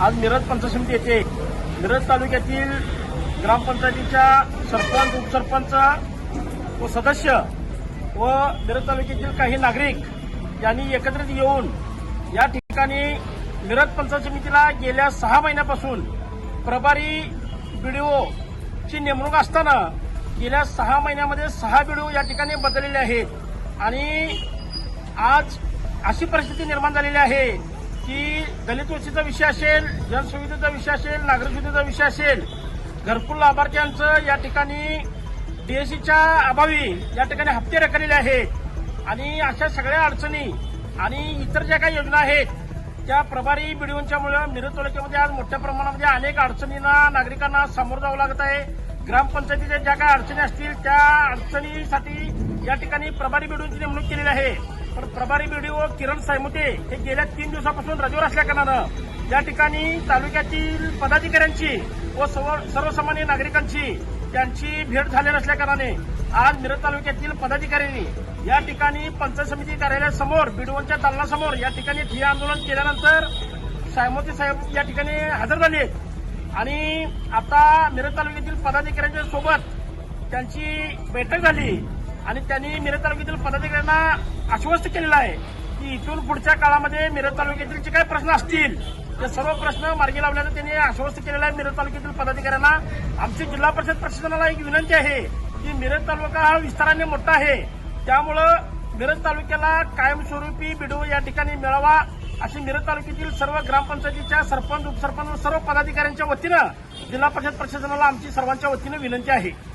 आज मिरज पंचसमिती समिती येथे मिरज तालुक्यातील ग्रामपंचायतीच्या सरपंच उपसरपंच व सदस्य व मिरज तालुक्यातील काही नागरिक यांनी एकत्रित येऊन या ठिकाणी मिरज पंचायत समितीला गेल्या सहा महिन्यापासून प्रभारी बीडीओ ची नेमणूक असताना गेल्या सहा महिन्यामध्ये सहा बीडीओ या ठिकाणी बदललेले आहेत. आणि आज अशी परिस्थिती निर्माण झालेली आहे की दलित वस्तीचा विषय असेल जनसुविधेचा विषय असेल नागरिक सुविधेचा विषय असेल घरकुल लाभार्थ्यांचं या ठिकाणी डीएससीच्या अभावी या ठिकाणी हप्ते रखलेले आहेत. आणि अशा सगळ्या अडचणी आणि इतर ज्या काही योजना आहेत त्या प्रभारी बिडिओंच्यामुळे मिरज तालुक्यामध्ये आज मोठ्या प्रमाणामध्ये अनेक अडचणींना नागरिकांना सामोरं जावं लागत आहे. ग्रामपंचायतीच्या ज्या काही अडचणी असतील त्या अडचणीसाठी या ठिकाणी प्रभारी बिडिओची नेमणूक केलेली आहे. पण प्रभारी बीडीओ किरण सायमुते हे गेल्या तीन दिवसापासून रजेवर असल्याकारणानं या ठिकाणी तालुक्यातील पदाधिकाऱ्यांची व सर्वसामान्य नागरिकांची त्यांची भेट झाली नसल्याकारणाने आज मिरज तालुक्यातील पदाधिकाऱ्यांनी या ठिकाणी पंचायत समिती कार्यालयासमोर बीडीओच्या दालनासमोर या ठिकाणी ठिय्या आंदोलन केल्यानंतर सायमोती साहेब या ठिकाणी हजर झाले आहेत आणि आता मिरज तालुक्यातील पदाधिकाऱ्यांच्या सोबत त्यांची बैठक झाली. आणि त्यांनी मिरज तालुक्यातील पदाधिकाऱ्यांना आश्वस्त केलेलं आहे की इथून पुढच्या काळामध्ये मिरज तालुक्यातील जे काही प्रश्न असतील ते सर्व प्रश्न मार्गी लावल्याचं त्यांनी आश्वस्त केलेलं आहे. मिरज तालुक्यातील पदाधिकाऱ्यांना आमची जिल्हा परिषद प्रशासनाला एक विनंती आहे की मिरज तालुका हा विस्ताराने मोठा आहे. त्यामुळं मिरज तालुक्याला कायमस्वरूपी बिडो या ठिकाणी मिळावा अशी मिरज तालुक्यातील सर्व ग्रामपंचायतीच्या सरपंच उपसरपंच व सर्व पदाधिकाऱ्यांच्या वतीनं जिल्हा परिषद प्रशासनाला आमची सर्वांच्या वतीनं विनंती आहे.